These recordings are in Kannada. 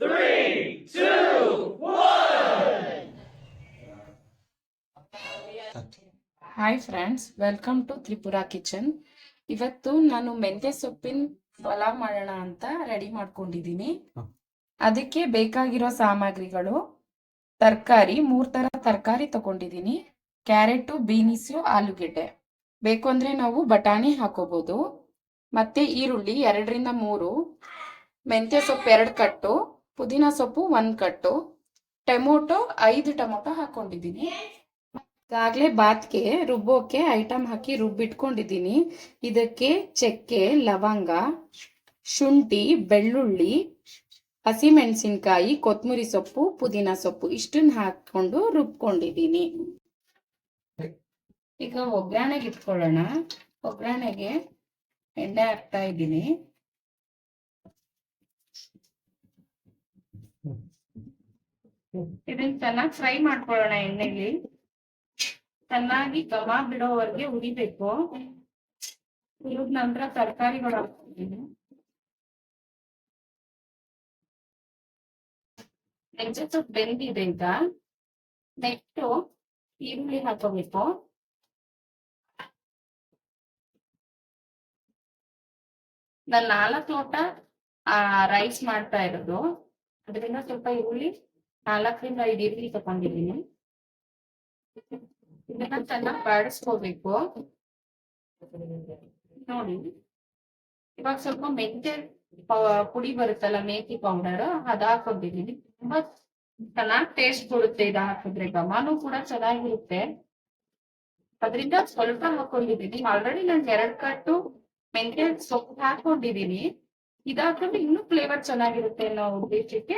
three, two, one. Hi friends welcome to Tripura kitchen ಇವತ್ತು ನಾನು ಮೆಂತ್ಯ ಸೊಪ್ಪಿನ ಪಲಾವ್ ಮಾಡೋಣ ಅಂತ ರೆಡಿ ಮಾಡ್ಕೊಂಡಿದ್ದೀನಿ. ಅದಕ್ಕೆ ಬೇಕಾಗಿರೋ ಸಾಮಗ್ರಿಗಳು ತರಕಾರಿ ಮೂರ್ ತರ ತರಕಾರಿ ತಗೊಂಡಿದ್ದೀನಿ. ಕ್ಯಾರೆಟು ಬೀನಿಸು ಆಲೂಗೆಡ್ಡೆ. ಬೇಕು ಅಂದ್ರೆ ನಾವು ಬಟಾಣಿ ಹಾಕೋಬಹುದು ಮತ್ತೆ ಈರುಳ್ಳಿ ಎರಡರಿಂದ ಮೂರು. ಮೆಂತ್ಯ ಸೊಪ್ಪು ಎರಡು ಕಟ್ಟು. ಪುದೀನ ಸೊಪ್ಪು ಒಂದ್ ಕಟ್ಟು, ಟೊಮೊಟೊ ಐದು ಟೊಮೊಟೊ ಹಾಕೊಂಡಿದ್ದೀನಿ. ಈಗಾಗಲೇ ಬಾತ್ಗೆ ರುಬ್ಬೋಕೆ ಐಟಮ್ ಹಾಕಿ ರುಬ್ಬಿಟ್ಕೊಂಡಿದ್ದೀನಿ. ಇದಕ್ಕೆ ಚಕ್ಕೆ, ಲವಂಗ, ಶುಂಠಿ, ಬೆಳ್ಳುಳ್ಳಿ, ಹಸಿಮೆಣಸಿನ್ಕಾಯಿ ಕೊತ್ತಂಬರಿ ಸೊಪ್ಪು, ಪುದೀನ ಸೊಪ್ಪು ಇಷ್ಟನ್ನ ಹಾಕೊಂಡು ರುಬ್ಕೊಂಡಿದ್ದೀನಿ. ಈಗ ಒಗ್ಗರಣೆಗೆ ಇಟ್ಕೊಳ್ಳೋಣ. ಒಗ್ಗರಣೆಗೆ ಎಣ್ಣೆ ಹಾಕ್ತಾ ಇದ್ದೀನಿ. ಇದನ್ನ ಚೆನ್ನಾಗಿ ಫ್ರೈ ಮಾಡ್ಕೊಳ್ಳೋಣ ಎಣ್ಣೆಲಿ. ಚೆನ್ನಾಗಿ ಕಬಾಬ್ ಬಿಡೋವರೆಗೆ ಉರಿಬೇಕು ಹುರಿದ ನಂತರ ತರಕಾರಿಗಳು ಹಾಕ್ತೀನಿ. ಮೆಂತ್ಯ ಸೊಪ್ಪು ಬೆಂದಿದೆ ಈಗ. ನೆಕ್ಸ್ಟ್ ಈರುಳ್ಳಿ ಹಾಕೋಬೇಕು ನಾನು ನಾಲ್ಕು ಲೋಟ ರೈಸ್ ಮಾಡ್ತಾ ಇರೋದು. ಅದರಿಂದ ಸ್ವಲ್ಪ ಈರುಳ್ಳಿ ನಾಲ್ಕರಿಂದ ಐದು ಈರುಳ್ಳಿ ತಗೊಂಡಿದ್ದೀನಿ. ಇದನ್ನ ಚೆನ್ನಾಗಿ ಬಾಡಿಸ್ಕೋಬೇಕು. ನೋಡಿ, ಇವಾಗ ಸ್ವಲ್ಪ ಮೆಂತೆ ಪುಡಿ ಬರುತ್ತಲ್ಲ ಮೇಥಿ ಪೌಡರ್, ಅದ್ ಹಾಕೊಂಡಿದೀನಿ ತುಂಬಾ ಚೆನ್ನಾಗಿ ಟೇಸ್ಟ್ ಕೊಡುತ್ತೆ ಇದು ಹಾಕಿದ್ರೆ. ಗಮನೂ ಕೂಡ ಚೆನ್ನಾಗಿರುತ್ತೆ. ಅದರಿಂದ ಸ್ವಲ್ಪ ಹಾಕೊಂಡಿದೀನಿ ಆಲ್ರೆಡಿ ನಾನು ಎರಡ್ ಕಟ್ಟು ಮೆಂತ್ಯ ಸೊಪ್ಪು ಹಾಕೊಂಡಿದೀನಿ ಇದಾಕೊಂಡು ಇನ್ನೂ ಫ್ಲೇವರ್ ಚೆನ್ನಾಗಿರುತ್ತೆ ಅನ್ನೋ ಉದ್ದೇಶಕ್ಕೆ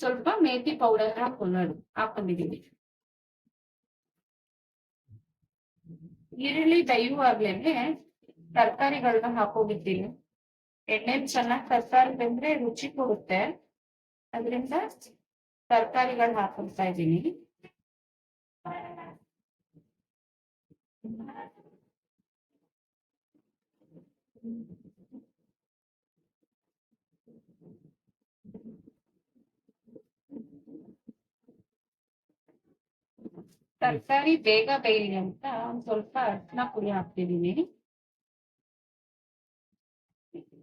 ಸ್ವಲ್ಪ ಮೇಥಿ ಪೌಡರ್ ಹಾಕೊಂಡು ಹಾಕೊಂಡಿದೀನಿ ಈರುಳ್ಳಿ ಬೇಯುವಾಗ್ಲೇನೆ ತರಕಾರಿಗಳನ್ನ ಹಾಕೋಗಿದ್ದೀನಿ ಎಣ್ಣೆ ಚೆನ್ನಾಗಿ ತರಕಾರಿ ಬೆಂದ್ರೆ ರುಚಿ ಕೊಡುತ್ತೆ. ಅದರಿಂದ ತರಕಾರಿಗಳು ಹಾಕೊಳ್ತಾ ಇದ್ದೀನಿ. ತರಕಾರಿ ಬೇಗ ಬೇಯಲಿ ಅಂತ ಒಂದ್ ಸ್ವಲ್ಪ ಅರ್ಶಿನ ಪುಡಿ ಹಾಕ್ತಿದೀನಿ.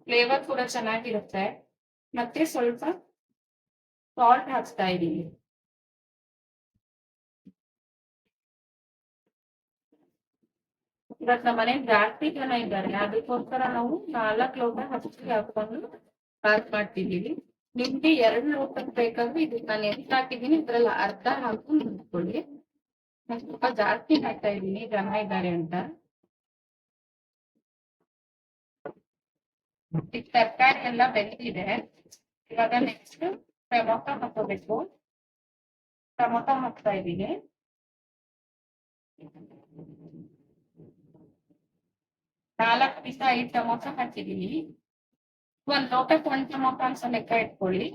ಫ್ಲೇವರ್ ಕೂಡ ಚೆನ್ನಾಗಿರುತ್ತೆ. ಮತ್ತೆ ಸ್ವಲ್ಪ ಸಾಲ್ಟ್ ಹಾಕ್ತಾ ಇದ್ದೀನಿ ಇವತ್ತು ನಮ್ಮ ಮನೆಗೆ ಜಾಸ್ತಿ ಜನ ಇದ್ದಾರೆ. ಅದಕ್ಕೋಸ್ಕರ ನಾವು ನಾಲ್ಕು ಲೋಟ ಹಚ್ಚಿ ಹಾಕೊಂಡು ಪಾಕ್ ಮಾಡ್ತಿದ್ದೀವಿ ನಿಮ್ಗೆ ಎರಡು ಲೋಟಕ್ಕೆ ಬೇಕಾದ್ರೆ ಇದಕ್ಕೆ ನಾನು ಎಷ್ಟು ಹಾಕಿದ್ದೀನಿ ಇದ್ರಲ್ಲಿ ಅರ್ಧ ಹಾಕೊಂಡು ನಿಂತ್ಕೊಳ್ಳಿ. ನಾನು ಸ್ವಲ್ಪ ಜಾಸ್ತಿ ಹಾಕ್ತಾ ಇದ್ದೀನಿ, ಜನ ಇದ್ದಾರೆ ಅಂತ. ಈಗ ತರಕಾರಿ ಎಲ್ಲ ಬೆಂದಿದೆ. ಇವಾಗ ನೆಕ್ಸ್ಟ್ ಟೊಮೊಟೊ ಹಾಕೋಬೇಕು ಟೊಮೊಟೊ ಹಾಕ್ತಾ ಇದ್ದೀನಿ. ನಾಲ್ಕು ಪೀಸ ಐದು ಟೊಮೊಟೊ ಹಾಕಿದೀನಿ ಒಂದ್ ಲೋಟಕ್ಕೆ ಒಂದ್ ಟೊಮೊಟೊ ಅಂತ ಲೆಕ್ಕ ಇಟ್ಕೊಳ್ಳಿ.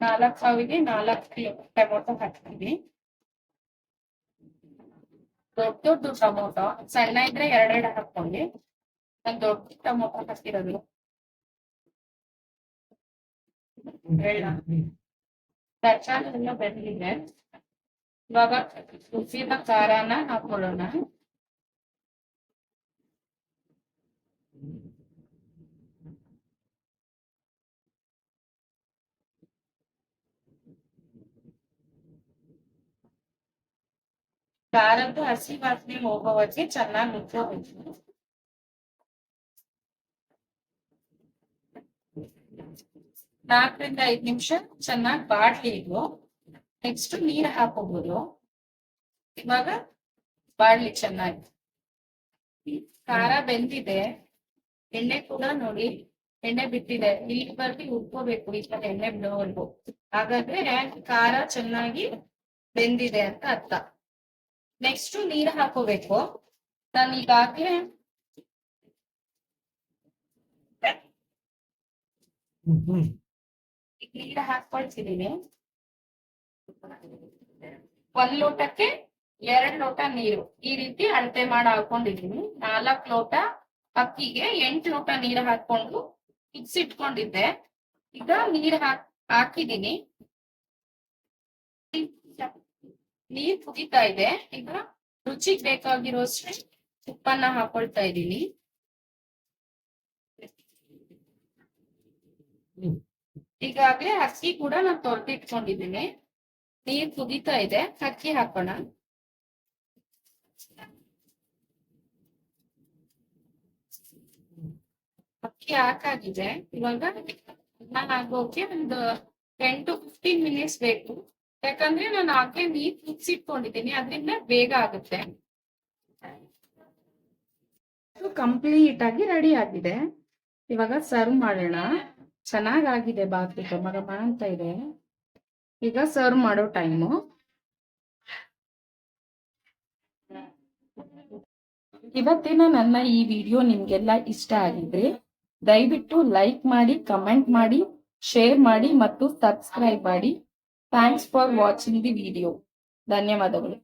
ನಾಲ್ಕು ಸಾವಿಗೆ ನಾಲ್ಕು ಟೊಮೊಟೊ ಹಾಕ್ತೀನಿ. ದೊಡ್ಡ ದೊಡ್ಡ ಟೊಮೊಟೊ ಸಣ್ಣ ಇದ್ರೆ ಎರಡೆರಡು ಹಾಕೊಳ್ಳಿ ನಾನು ದೊಡ್ಡ ಟೊಮೊಟೊ ಹಾಕಿರೋದು ತರಕಾರಿ ಎಲ್ಲ ಬೆಂದಿದೆ. ಇವಾಗ ರುಚಿದ ಖಾರನ ಹಾಕೊಳ್ಳೋಣ ಖಾರದ್ದು ಹಸಿ ವಾಸನೆ ಹೋಗೋವರೆಗೆ ಚೆನ್ನಾಗಿ ರುಬ್ಕೋಬೇಕು ನಾಲ್ಕರಿಂದ ಐದು ನಿಮಿಷ ಚೆನ್ನಾಗಿ ಬಾಡ್ಲಿ ಇದು ನೆಕ್ಸ್ಟ್ ನೀರ್ ಹಾಕೋಬಹುದು ಇವಾಗ ಬಾಡ್ಲಿ ಚೆನ್ನಾಗಿ. ಖಾರ ಬೆಂದಿದೆ. ಎಣ್ಣೆ ಕೂಡ ನೋಡಿ, ಎಣ್ಣೆ ಬಿಟ್ಟಿದೆ ಇಲ್ಲಿ ಬರ್ತಿ ಉಟ್ಕೋಬೇಕು ಈ ತರ ಎಣ್ಣೆ ಬಿಡೋವರೆಗೂ. ಹಾಗಾದ್ರೆ ಖಾರ ಚೆನ್ನಾಗಿ ಬೆಂದಿದೆ ಅಂತ ಅರ್ಥ. ನೆಕ್ಸ್ಟ್ ನೀರು ಹಾಕೋಬೇಕು. ನಾನು ಈಗಾಗ್ಲೇ ನೀರ್ ಹಾಕೊಳ್ತಿದ್ದೀನಿ ಒಂದ್ ಲೋಟಕ್ಕೆ ಎರಡ್ ಲೋಟ ನೀರು. ಈ ರೀತಿ ಅಳತೆ ಮಾಡಿ ಹಾಕೊಂಡಿದ್ದೀನಿ ನಾಲ್ಕ್ ಲೋಟ ಅಕ್ಕಿಗೆ ಎಂಟು ಲೋಟ ನೀರು ಹಾಕೊಂಡು ಇಟ್ಕೊಂಡಿದ್ದೆ. ಈಗ ನೀರು ಹಾಕ್ ಹಾಕಿದೀನಿ. ನೀರ್ ಕುದಿತಾ ಇದೆ. ಈಗ ರುಚಿಗೆ ಬೇಕಾಗಿರೋಷ್ಟು ಉಪ್ಪನ್ನ ಹಾಕೊಳ್ತಾ ಇದ್ದೀನಿ. ಈಗಾಗ್ಲೇ ಅಕ್ಕಿ ಕೂಡ ನಾನು ತೊಳೆದಿಟ್ಕೊಂಡಿದ್ದೀನಿ. ನೀರ್ ಕುದಿತಾ ಇದೆ. ಅಕ್ಕಿ ಹಾಕೋಣ. ಅಕ್ಕಿ ಹಾಕಾಗಿದೆ. ಇವಾಗ ನಾನು ಆಗೋಕೆ ಒಂದು ಟೆನ್ ಟು ಫಿಫ್ಟೀನ್ ಮಿನಿಟ್ಸ್ ಬೇಕು. ಯಾಕಂದ್ರೆ ನಾನು ಆಗ್ಲೇ ನೀರ್ ಕುದಿಸಿಟ್ಕೊಂಡಿದ್ದೀನಿ, ಅದರಿಂದ ಬೇಗ ಆಗುತ್ತೆ. ಕಂಪ್ಲೀಟ್ ಆಗಿ ರೆಡಿ ಆಗಿದೆ. ಇವಾಗ ಸರ್ವ್ ಮಾಡೋಣ. ಚೆನ್ನಾಗಾಗಿದೆ ಬಾತ್ ಘಮ ಅಂತ ಇದೆ. ಈಗ ಸರ್ವ್ ಮಾಡೋ ಟೈಮು ಇವತ್ತಿನ ನನ್ನ ಈ ವಿಡಿಯೋ ನಿಮ್ಗೆಲ್ಲ ಇಷ್ಟ ಆಗಿದ್ರೆ ದಯವಿಟ್ಟು ಲೈಕ್ ಮಾಡಿ ಕಮೆಂಟ್ ಮಾಡಿ ಶೇರ್ ಮಾಡಿ ಮತ್ತು ಸಬ್ಸ್ಕ್ರೈಬ್ ಮಾಡಿ. Thanks for watching the video ధన్యవాదములు.